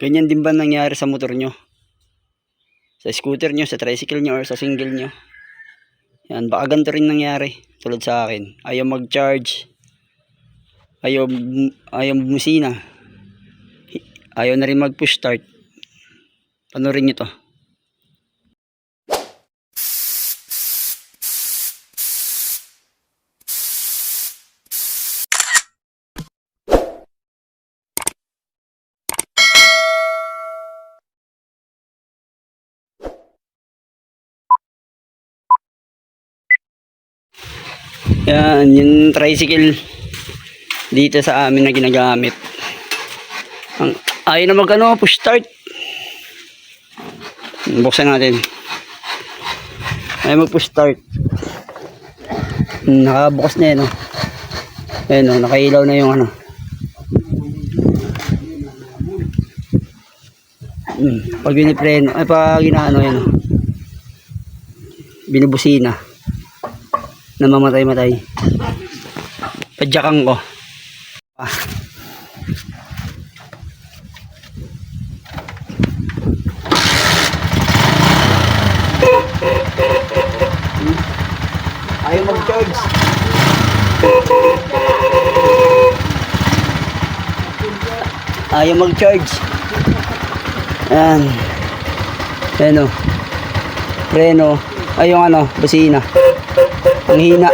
Ganyan din ba nangyari sa motor nyo? Sa scooter nyo, sa tricycle nyo, or sa single nyo? Yan, baka ganito rin nangyari. Tulad sa akin. Ayaw mag-charge. Ayaw, ayaw bumisina. Ayaw na rin mag-push start. Panorin nyo to. Yan, yung tricycle dito sa amin na ginagamit. Ang ayaw na mag ano, push start. Buksan natin. Ayaw mag push start. Hmm, Nakabukas na yan, oh. Ayan, oh, nakailaw na yung ano. Hmm, pag binipreno, ay pag ginaano yan, oh. Binubusina namamatay-matay. Padyakan ko. Ah. Ayaw mag-charge. Ayaw mag-charge. Ayan. Ayan o. Preno. Ay yung ano, busina. Ang hina.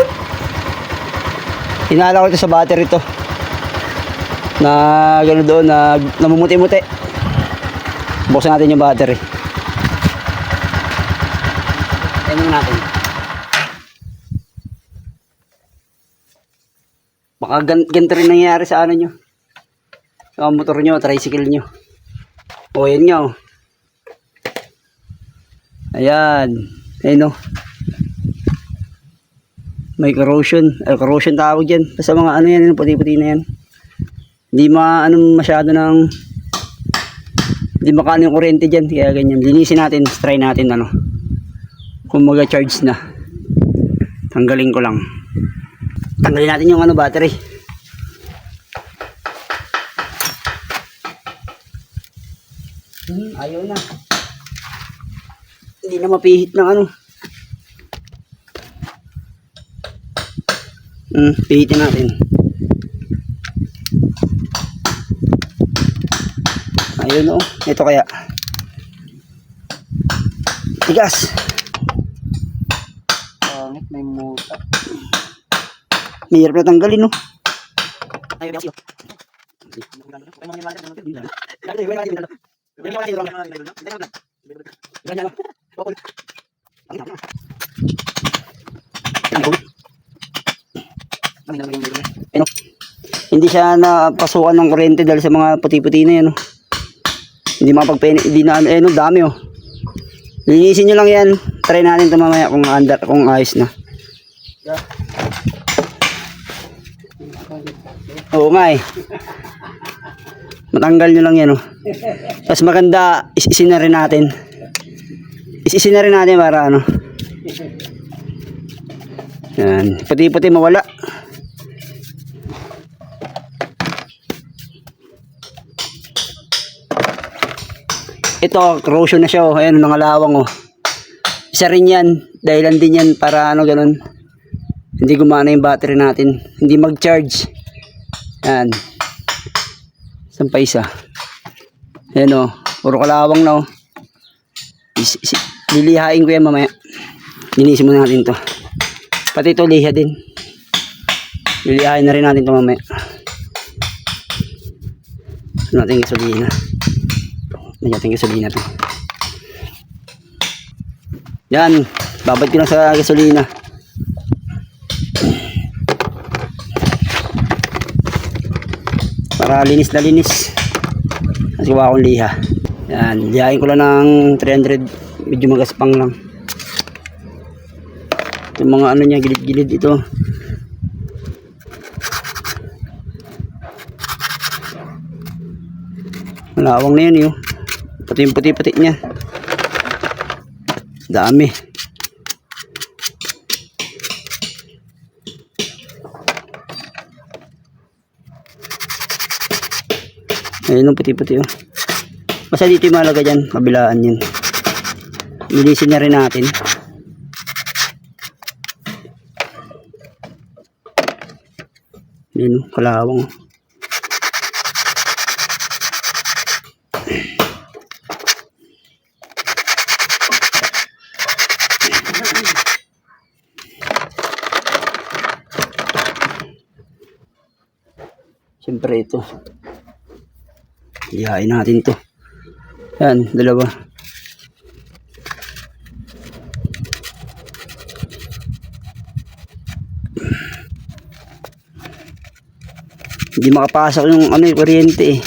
Hinala ko ito sa battery to. Na gano'n doon, na namumuti-muti. Buksan natin yung battery. Tingnan natin. Baka gan ganito rin nangyayari sa ano nyo. Sa motor nyo, tricycle nyo. O, yan nga oh. Ayan. Ayun oh may corrosion eh, corrosion tawag yan sa mga ano yan puti-puti na yan. Hindi ma ano masyado ng hindi makano yung kuryente dyan. Kaya ganyan. Linisin natin try natin ano. Kung maga charge na. Tanggalin ko lang. Tanggalin natin yung ano battery. Hmm, ayaw na. Hindi na mapihit ng ano Hmm, pihitin natin. Ayun oh. Ito kaya. Tigas. Pangit, may muta. Mahirap na tanggalin oh. Ayun, Belsio. Ganyan lang. Ano? Hindi siya napasukan ng kuryente dahil sa mga puti-puti na yan. Oh. Hindi makapagpeni, hindi na ano, eh, no, dami oh. Linisin nyo lang yan. Try natin ito mamaya kung, under, kung ayos na. Oo nga eh. Matanggal nyo lang yan oh. Tapos maganda, isisin na rin natin. Isisin na rin natin para ano. Yan. Puti-puti mawala. Ito corrosion na siya oh. ayan nangalawang oh. Isa rin yan. Dahilan din yan para ano ganun. Hindi gumana yung battery natin. Hindi mag charge yan saan pa isa ayan oh. Puro kalawang na oh. Is- is- lilihain ko yan mamaya. Linisin muna natin to. Pati ito liha din. Lilihain na rin natin to mamaya. Ano natin gasolina Nagyan natin gasolina to. Yan. Babad ko lang sa gasolina. Para linis na linis. Kasi gawa akong liha. Yan. Lihain ko lang ng 300. Medyo magaspang lang. Yung mga ano niya, gilid-gilid ito. Malawang na yun yun. Puti yung puti-puti niya. Dami. Ayun yung puti-puti. Oh. Basta dito yung malaga dyan. Kabilaan yun. Nilisin na rin natin. Ayun, kalawang. Oh. Siyempre ito. Iyain natin to. Yan, dalawa. Hindi makapasok yung ano yung kuryente eh.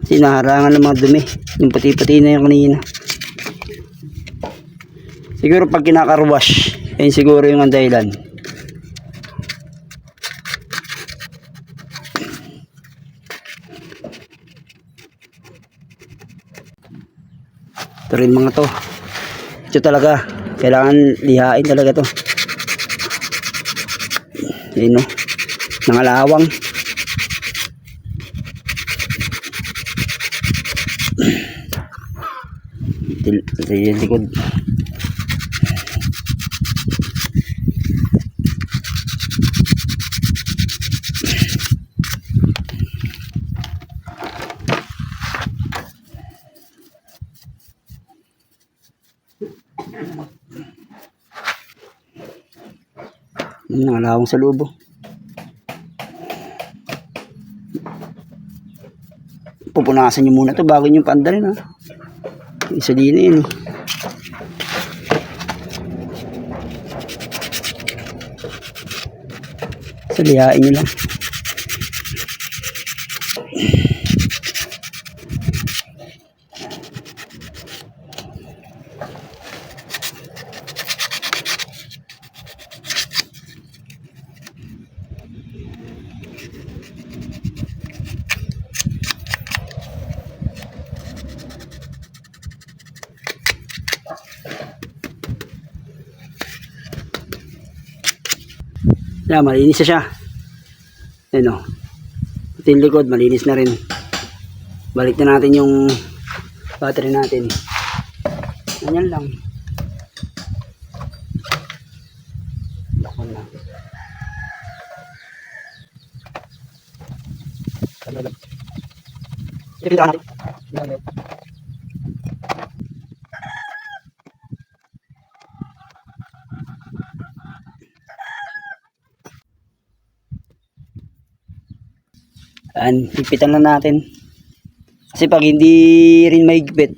Kasi naharangan ng mga dumi. Yung puti-puti na yung kanina. Siguro pag kinakarwash, yun siguro yung ang dahilan. Ito rin mga to. Ito talaga. Kailangan lihain talaga to. Yun no. Nangalawang. Til yung likod. Yun, Nangalawang sa lubo. Pupunasan nyo muna to bago nyo paandalin ha. Isa din yun. eh. Salihain nyo lang. Yan, malinis siya. Yan o. Ito yung likod, malinis na rin. Balik na natin yung battery natin. Ganyan lang. Lakon lang. Ito natin. Yan, higpitan na natin. Kasi pag hindi rin mahigpit,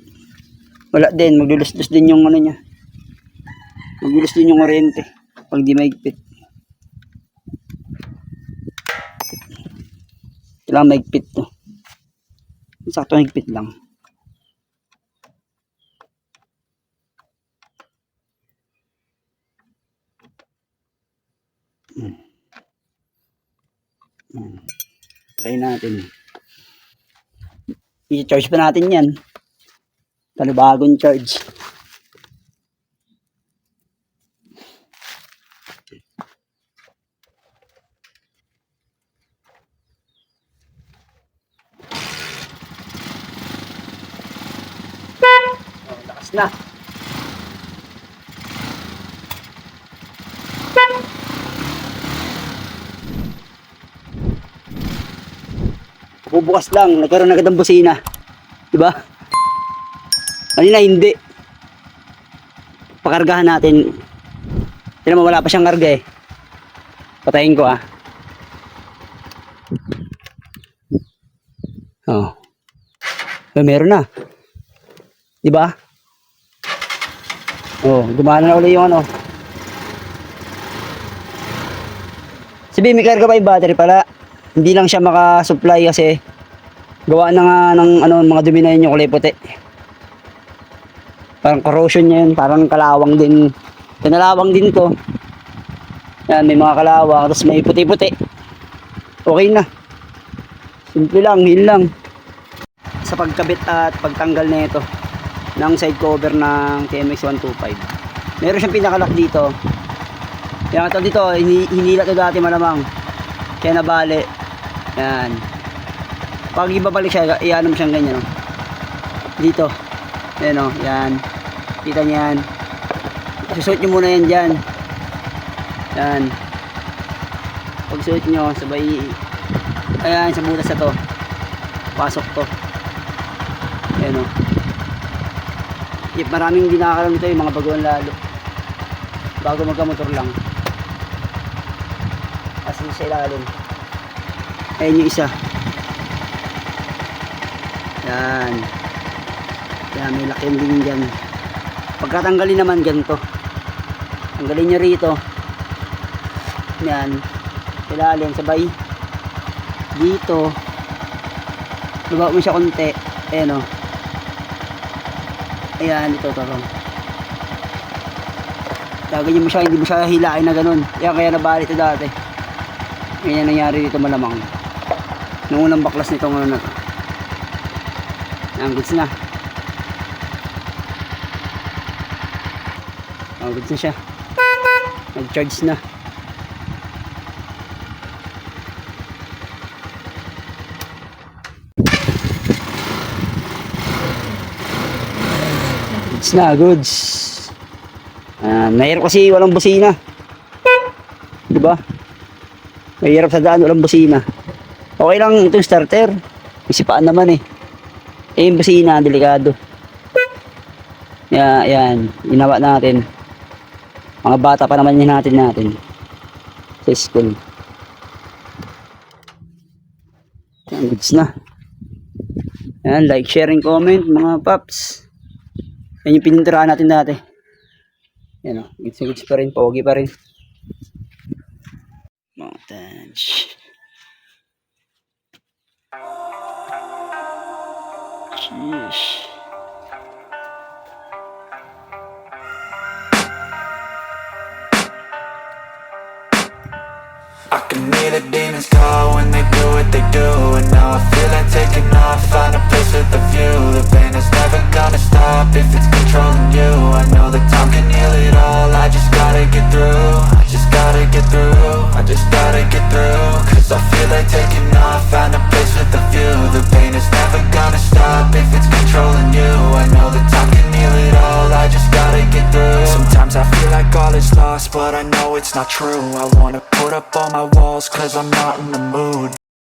wala din, magdulusdos din yung ano niya. Magdulos din yung oriente pag di mahigpit. Kailangan mahigpit to. Sakto higpit lang. Hmm. Hmm. Try natin. I-charge pa natin yan. Panibagong charge. Oh, lakas na. Bubukas lang, nagkaroon agad ng busina. Di ba? Kanina hindi. Pakargahan natin. Tignan mo, wala pa siyang karga eh. Patayin ko ah. Oh. Eh, meron na. Di ba? Oh, gumana na ulit yung ano. Sabi, may karga pa yung battery pala. Hindi lang siya makasupply kasi gawa na nga ng ano, mga dumi na yun yung kulay puti. Parang corrosion niya yun, parang kalawang din. Kanalawang din to. Yan, may mga kalawang, tapos may puti-puti. Okay na. Simple lang, yun lang. Sa pagkabit at pagtanggal na ito ng side cover ng TMX 125. Meron siyang pinakalock dito. Yan ito dito, hini- hinila to dati malamang. Kaya nabali. Yan. Pag ibabalik siya, iano mo siyang ganyan, oh. Dito. Ayan, oh. Yan. Kita niyo yan. Susuot nyo muna yan dyan. Yan. Pag suot nyo, sabay, ayan, sa butas na to. Pasok to. Ayan, oh. Yep, maraming hindi nakakaroon nito yung mga baguhan lalo. Bago magkamotor lang. In sa ilalim. Ayan yung isa. Yan. Yan, may laki yung din dyan. Pagkatanggalin naman ganito. Tanggalin nyo rito. Yan. Ilalim, sabay. Dito. Lubaw mo siya konti. Ayan o. Ayan, ito, ito, ito. Gaganyan mo siya, hindi mo siya hilain na ganun. Yan, kaya nabali ito dati. Ganyan nangyari dito malamang. Nung unang baklas nito ano na to. Ang goods na. Ang goods na siya. Nag-charge na. Goods na, goods. Ah, mahirap kasi walang busina. Di ba? Mahirap sa daan, walang busina. Okay lang itong starter. Isipaan naman eh. Eh, yung busina, delikado. Ya, yan. Ginawa natin. Mga bata pa naman yan natin natin. Sa school. Yan, goods na. Yan, like, share, and comment, mga paps. Yan yung pininturahan natin dati. Yan o, goods na goods pa rin, pogi pa rin. I can hear the demons call when they do what they do And now I feel like taking off, find a place with a view. The pain is never gonna stop if it's controlling you true. I wanna put up all my walls, cause I'm not